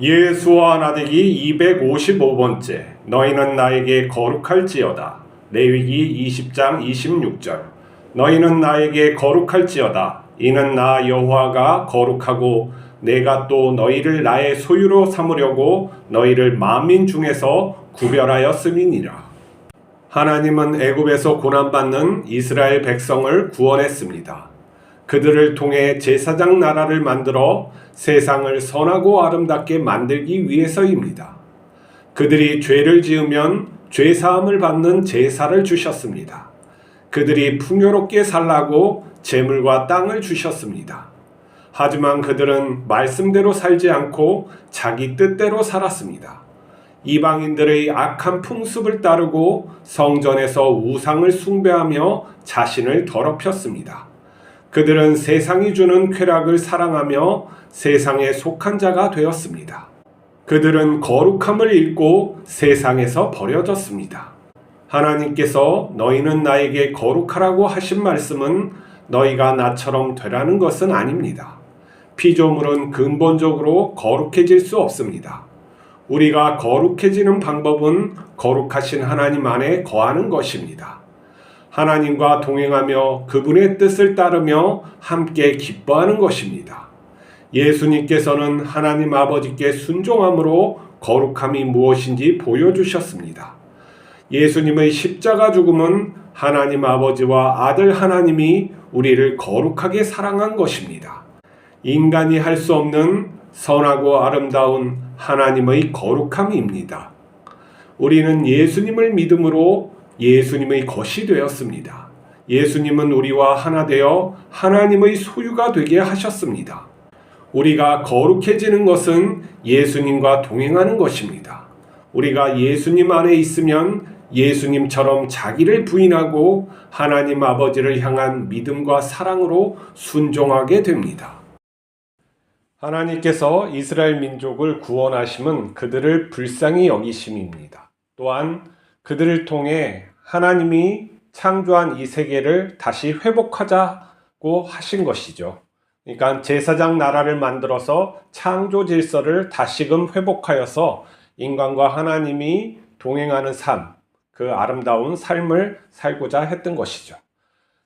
예수와 나대기 255번째 너희는 나에게 거룩할지어다. 레위기 20장 26절 너희는 나에게 거룩할지어다. 이는 나 여호와가 거룩하고 내가 또 너희를 나의 소유로 삼으려고 너희를 만민 중에서 구별하였음이니라. 하나님은 애굽에서 고난받는 이스라엘 백성을 구원했습니다. 그들을 통해 제사장 나라를 만들어 세상을 선하고 아름답게 만들기 위해서입니다. 그들이 죄를 지으면 죄 사함을 받는 제사를 주셨습니다. 그들이 풍요롭게 살라고 재물과 땅을 주셨습니다. 하지만 그들은 말씀대로 살지 않고 자기 뜻대로 살았습니다. 이방인들의 악한 풍습을 따르고 성전에서 우상을 숭배하며 자신을 더럽혔습니다. 그들은 세상이 주는 쾌락을 사랑하며 세상에 속한 자가 되었습니다. 그들은 거룩함을 잃고 세상에서 버려졌습니다. 하나님께서 너희는 나에게 거룩하라고 하신 말씀은 너희가 나처럼 되라는 것은 아닙니다. 피조물은 근본적으로 거룩해질 수 없습니다. 우리가 거룩해지는 방법은 거룩하신 하나님 안에 거하는 것입니다. 하나님과 동행하며 그분의 뜻을 따르며 함께 기뻐하는 것입니다. 예수님께서는 하나님 아버지께 순종함으로 거룩함이 무엇인지 보여주셨습니다. 예수님의 십자가 죽음은 하나님 아버지와 아들 하나님이 우리를 거룩하게 사랑한 것입니다. 인간이 할 수 없는 선하고 아름다운 하나님의 거룩함입니다. 우리는 예수님을 믿음으로 예수님의 것이 되었습니다. 예수님은 우리와 하나 되어 하나님의 소유가 되게 하셨습니다. 우리가 거룩해지는 것은 예수님과 동행하는 것입니다. 우리가 예수님 안에 있으면 예수님처럼 자기를 부인하고 하나님 아버지를 향한 믿음과 사랑으로 순종하게 됩니다. 하나님께서 이스라엘 민족을 구원하심은 그들을 불쌍히 여기심입니다. 또한 그들을 통해 하나님이 창조한 이 세계를 다시 회복하자고 하신 것이죠. 그러니까 제사장 나라를 만들어서 창조 질서를 다시금 회복하여서 인간과 하나님이 동행하는 삶, 그 아름다운 삶을 살고자 했던 것이죠.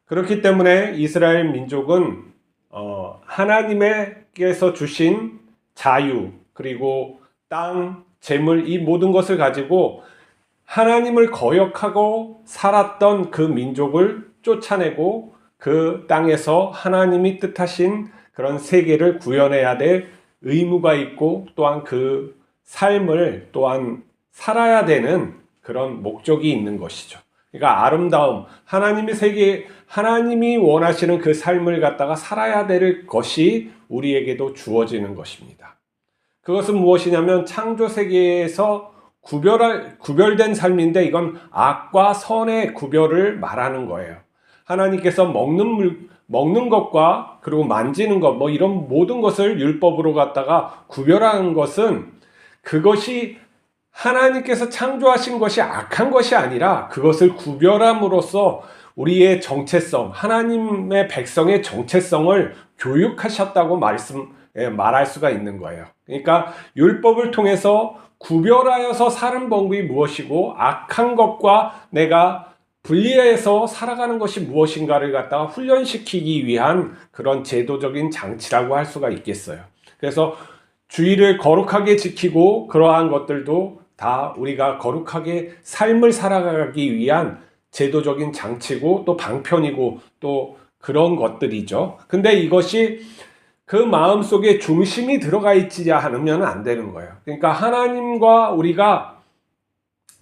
그렇기 때문에 이스라엘 민족은 어, 하나님께서 주신 자유 그리고 땅, 재물 이 모든 것을 가지고 하나님을 거역하고 살았던 그 민족을 쫓아내고 그 땅에서 하나님이 뜻하신 그런 세계를 구현해야 될 의무가 있고 또한 그 삶을 또한 살아야 되는 그런 목적이 있는 것이죠. 그러니까 아름다움, 하나님의 세계, 하나님이 원하시는 그 삶을 갖다가 살아야 될 것이 우리에게도 주어지는 것입니다. 그것은 무엇이냐면 창조 세계에서 구별할, 구별된 삶인데 이건 악과 선의 구별을 말하는 거예요. 하나님께서 먹는 물, 먹는 것과 그리고 만지는 것, 뭐 이런 모든 것을 율법으로 갖다가 구별하는 것은 그것이 하나님께서 창조하신 것이 악한 것이 아니라 그것을 구별함으로써 우리의 정체성, 하나님의 백성의 정체성을 교육하셨다고 말씀, 예, 말할 수가 있는 거예요. 그러니까 율법을 통해서 구별하여서 사는 방법이 무엇이고 악한 것과 내가 분리해서 살아가는 것이 무엇인가를 갖다가 훈련시키기 위한 그런 제도적인 장치라고 할 수가 있겠어요. 그래서 주의를 거룩하게 지키고 그러한 것들도 다 우리가 거룩하게 삶을 살아가기 위한 제도적인 장치고 또 방편이고 또 그런 것들이죠. 근데 이것이 그 마음 속에 중심이 들어가 있지 않으면 안 되는 거예요. 그러니까 하나님과 우리가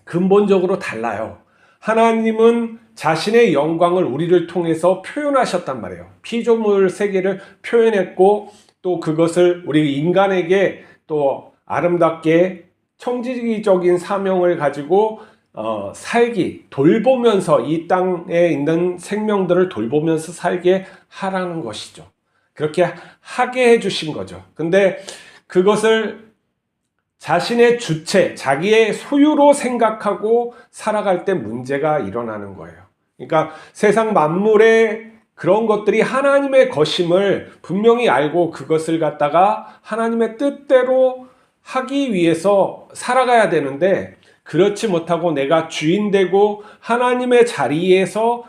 근본적으로 달라요. 하나님은 자신의 영광을 우리를 통해서 표현하셨단 말이에요. 피조물 세계를 표현했고 또 그것을 우리 인간에게 또 아름답게 청지기적인 사명을 가지고 어, 살기, 돌보면서 이 땅에 있는 생명들을 돌보면서 살게 하라는 것이죠. 그렇게 하게 해주신 거죠. 근데 그것을 자신의 주체, 자기의 소유로 생각하고 살아갈 때 문제가 일어나는 거예요. 그러니까 세상 만물의 그런 것들이 하나님의 것임을 분명히 알고 그것을 갖다가 하나님의 뜻대로 하기 위해서 살아가야 되는데 그렇지 못하고 내가 주인 되고 하나님의 자리에서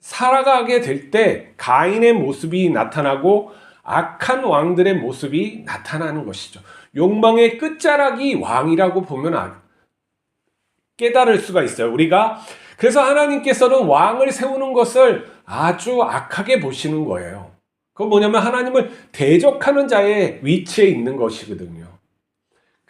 살아가게 될 때 가인의 모습이 나타나고 악한 왕들의 모습이 나타나는 것이죠. 욕망의 끝자락이 왕이라고 보면 아- 깨달을 수가 있어요. 우리가 그래서 하나님께서는 왕을 세우는 것을 아주 악하게 보시는 거예요. 그건 뭐냐면 하나님을 대적하는 자의 위치에 있는 것이거든요.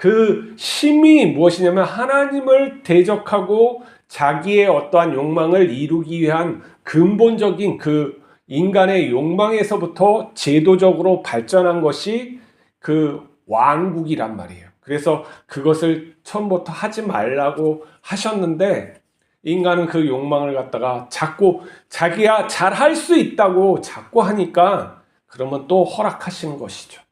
그 심이 무엇이냐면 하나님을 대적하고 자기의 어떠한 욕망을 이루기 위한 근본적인 그 인간의 욕망에서부터 제도적으로 발전한 것이 그 왕국이란 말이에요. 그래서 그것을 처음부터 하지 말라고 하셨는데 인간은 그 욕망을 갖다가 자꾸 자기가 잘할 수 있다고 자꾸 하니까 그러면 또 허락하시는 것이죠.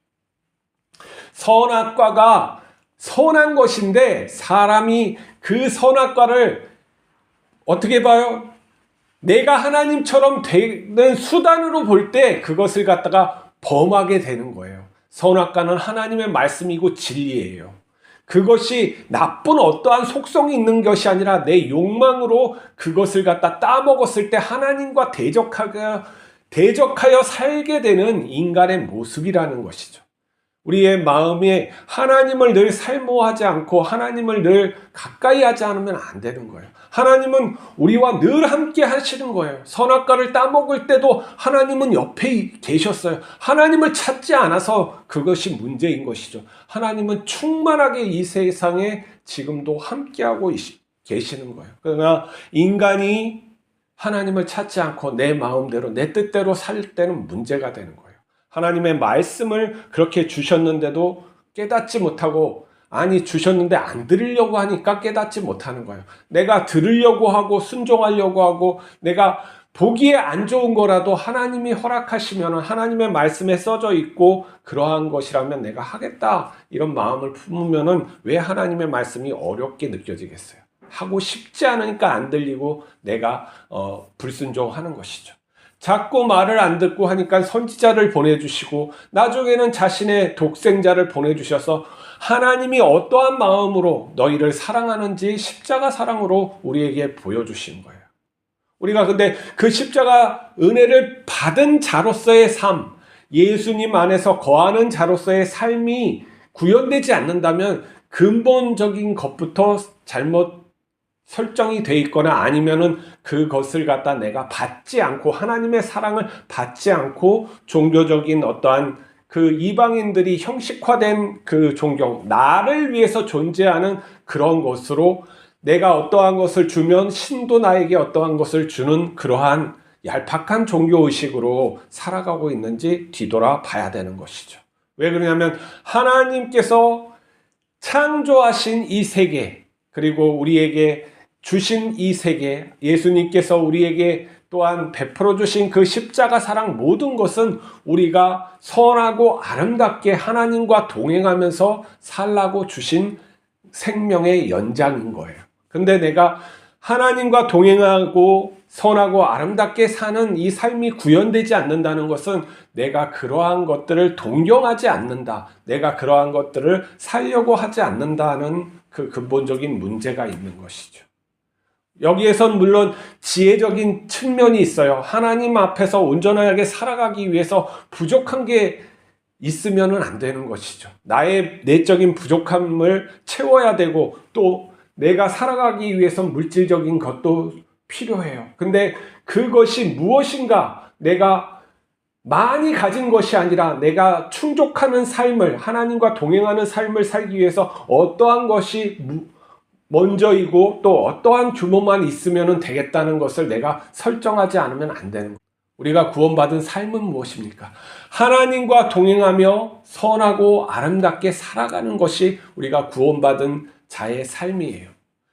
선악과가 선한 것인데 사람이 그 선악과를 어떻게 봐요? 내가 하나님처럼 되는 수단으로 볼 때 그것을 갖다가 범하게 되는 거예요. 선악과는 하나님의 말씀이고 진리예요. 그것이 나쁜 어떠한 속성이 있는 것이 아니라 내 욕망으로 그것을 갖다 따먹었을 때 하나님과 대적하여, 대적하여 살게 되는 인간의 모습이라는 것이죠. 우리의 마음에 하나님을 늘 살모하지 않고 하나님을 늘 가까이 하지 않으면 안 되는 거예요. 하나님은 우리와 늘 함께 하시는 거예요. 선악과를 따먹을 때도 하나님은 옆에 계셨어요. 하나님을 찾지 않아서 그것이 문제인 것이죠. 하나님은 충만하게 이 세상에 지금도 함께하고 계시는 거예요. 그러나 인간이 하나님을 찾지 않고 내 마음대로, 내 뜻대로 살 때는 문제가 되는 거예요. 하나님의 말씀을 그렇게 주셨는데도 깨닫지 못하고 아니 주셨는데 안 들으려고 하니까 깨닫지 못하는 거예요. 내가 들으려고 하고 순종하려고 하고 내가 보기에 안 좋은 거라도 하나님이 허락하시면 하나님의 말씀에 써져 있고 그러한 것이라면 내가 하겠다 이런 마음을 품으면은 왜 하나님의 말씀이 어렵게 느껴지겠어요? 하고 싶지 않으니까 안 들리고 내가 어, 불순종하는 것이죠. 자꾸 말을 안 듣고 하니까 선지자를 보내주시고 나중에는 자신의 독생자를 보내주셔서 하나님이 어떠한 마음으로 너희를 사랑하는지 십자가 사랑으로 우리에게 보여주신 거예요. 우리가 근데 그 십자가 은혜를 받은 자로서의 삶, 예수님 안에서 거하는 자로서의 삶이 구현되지 않는다면 근본적인 것부터 잘못 설정이 돼 있거나 아니면은 그것을 갖다 내가 받지 않고 하나님의 사랑을 받지 않고 종교적인 어떠한 그 이방인들이 형식화된 그 존경, 나를 위해서 존재하는 그런 것으로 내가 어떠한 것을 주면 신도 나에게 어떠한 것을 주는 그러한 얄팍한 종교 의식으로 살아가고 있는지 뒤돌아 봐야 되는 것이죠. 왜 그러냐면 하나님께서 창조하신 이 세계, 그리고 우리에게 주신 이 세계, 예수님께서 우리에게 또한 베풀어 주신 그 십자가 사랑 모든 것은 우리가 선하고 아름답게 하나님과 동행하면서 살라고 주신 생명의 연장인 거예요. 근데 내가 하나님과 동행하고 선하고 아름답게 사는 이 삶이 구현되지 않는다는 것은 내가 그러한 것들을 동경하지 않는다. 내가 그러한 것들을 살려고 하지 않는다는 그 근본적인 문제가 있는 것이죠. 여기에선 물론 지혜적인 측면이 있어요. 하나님 앞에서 온전하게 살아가기 위해서 부족한 게 있으면 안 되는 것이죠. 나의 내적인 부족함을 채워야 되고 또 내가 살아가기 위해서 물질적인 것도 필요해요. 근데 그것이 무엇인가 내가 많이 가진 것이 아니라 내가 충족하는 삶을 하나님과 동행하는 삶을 살기 위해서 어떠한 것이 먼저이고 또 어떠한 규모만 있으면 되겠다는 것을 내가 설정하지 않으면 안 되는 거예요. 우리가 구원받은 삶은 무엇입니까? 하나님과 동행하며 선하고 아름답게 살아가는 것이 우리가 구원받은 자의 삶이에요.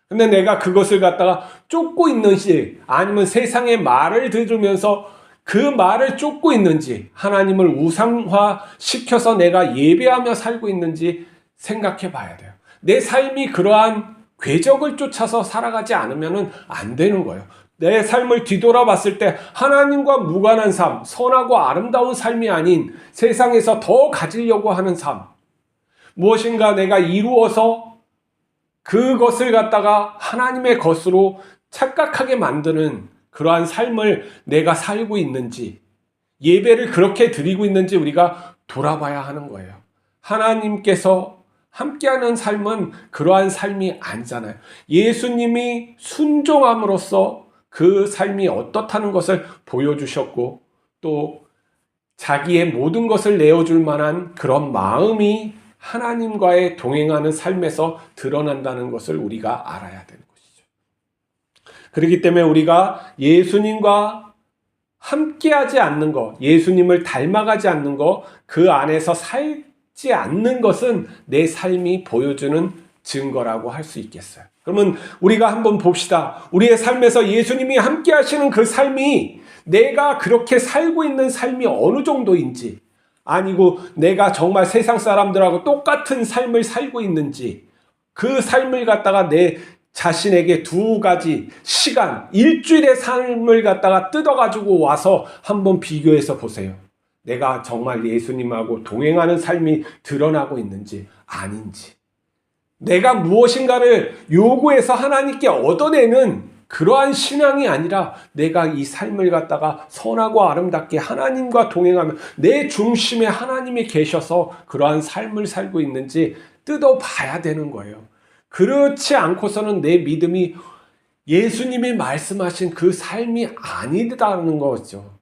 근데 내가 그것을 갖다가 쫓고 있는지 아니면 세상의 말을 들으면서 그 말을 쫓고 있는지 하나님을 우상화 시켜서 내가 예배하며 살고 있는지 생각해 봐야 돼요. 내 삶이 그러한 궤적을 쫓아서 살아가지 않으면 안 되는 거예요. 내 삶을 뒤돌아봤을 때 하나님과 무관한 삶, 선하고 아름다운 삶이 아닌 세상에서 더 가지려고 하는 삶, 무엇인가 내가 이루어서 그것을 갖다가 하나님의 것으로 착각하게 만드는 그러한 삶을 내가 살고 있는지 예배를 그렇게 드리고 있는지 우리가 돌아봐야 하는 거예요. 하나님께서 함께하는 삶은 그러한 삶이 아니잖아요. 예수님이 순종함으로써 그 삶이 어떻다는 것을 보여주셨고 또 자기의 모든 것을 내어줄 만한 그런 마음이 하나님과의 동행하는 삶에서 드러난다는 것을 우리가 알아야 되는 것이죠. 그렇기 때문에 우리가 예수님과 함께하지 않는 것, 예수님을 닮아가지 않는 것, 그 안에서 살 지 않는 것은 내 삶이 보여주는 증거라고 할 수 있겠어요. 그러면 우리가 한번 봅시다. 우리의 삶에서 예수님이 함께 하시는 그 삶이 내가 그렇게 살고 있는 삶이 어느 정도인지, 아니고 내가 정말 세상 사람들하고 똑같은 삶을 살고 있는지, 그 삶을 갖다가 내 자신에게 두 가지 시간, 일주일의 삶을 갖다가 뜯어가지고 와서 한번 비교해서 보세요. 내가 정말 예수님하고 동행하는 삶이 드러나고 있는지 아닌지. 내가 무엇인가를 요구해서 하나님께 얻어내는 그러한 신앙이 아니라 내가 이 삶을 갖다가 선하고 아름답게 하나님과 동행하며 내 중심에 하나님이 계셔서 그러한 삶을 살고 있는지 뜯어봐야 되는 거예요. 그렇지 않고서는 내 믿음이 예수님이 말씀하신 그 삶이 아니다는 거죠.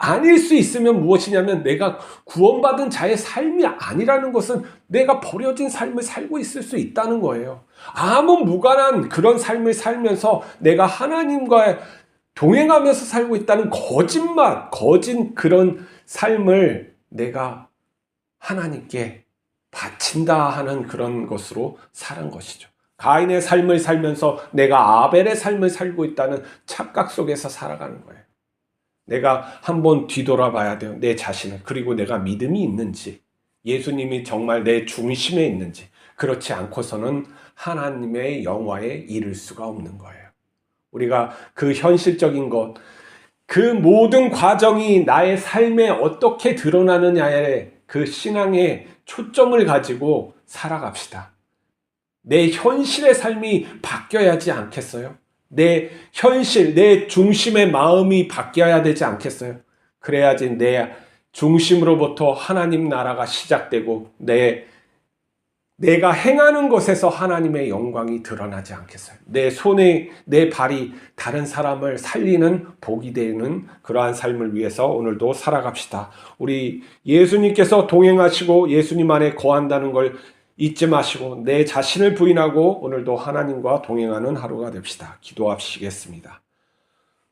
아닐 수 있으면 무엇이냐면 내가 구원받은 자의 삶이 아니라는 것은 내가 버려진 삶을 살고 있을 수 있다는 거예요. 아무 무관한 그런 삶을 살면서 내가 하나님과 동행하면서 살고 있다는 거짓말, 거짓 그런 삶을 내가 하나님께 바친다 하는 그런 것으로 살은 것이죠. 가인의 삶을 살면서 내가 아벨의 삶을 살고 있다는 착각 속에서 살아가는 거예요. 내가 한번 뒤돌아봐야 돼요. 내 자신을. 그리고 내가 믿음이 있는지, 예수님이 정말 내 중심에 있는지, 그렇지 않고서는 하나님의 영화에 이를 수가 없는 거예요. 우리가 그 현실적인 것, 그 모든 과정이 나의 삶에 어떻게 드러나느냐에 그 신앙의 초점을 가지고 살아갑시다. 내 현실의 삶이 바뀌어야지 않겠어요? 내 현실, 내 중심의 마음이 바뀌어야 되지 않겠어요? 그래야지 내 중심으로부터 하나님 나라가 시작되고 내 내가 행하는 것에서 하나님의 영광이 드러나지 않겠어요. 내 손에 내 발이 다른 사람을 살리는 복이 되는 그러한 삶을 위해서 오늘도 살아갑시다. 우리 예수님께서 동행하시고 예수님 안에 거한다는 걸 잊지 마시고 내 자신을 부인하고 오늘도 하나님과 동행하는 하루가 됩시다. 기도하시겠습니다.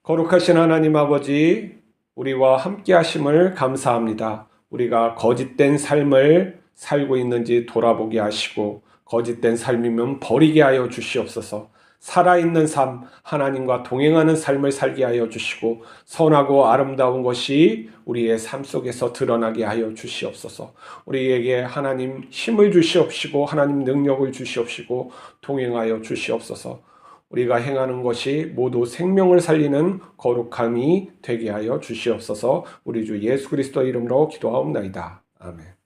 거룩하신 하나님 아버지, 우리와 함께 하심을 감사합니다. 우리가 거짓된 삶을 살고 있는지 돌아보게 하시고, 거짓된 삶이면 버리게 하여 주시옵소서. 살아있는 삶, 하나님과 동행하는 삶을 살게 하여 주시고, 선하고 아름다운 것이 우리의 삶 속에서 드러나게 하여 주시옵소서. 우리에게 하나님 힘을 주시옵시고, 하나님 능력을 주시옵시고, 동행하여 주시옵소서. 우리가 행하는 것이 모두 생명을 살리는 거룩함이 되게 하여 주시옵소서. 우리 주 예수 그리스도 이름으로 기도하옵나이다. 아멘.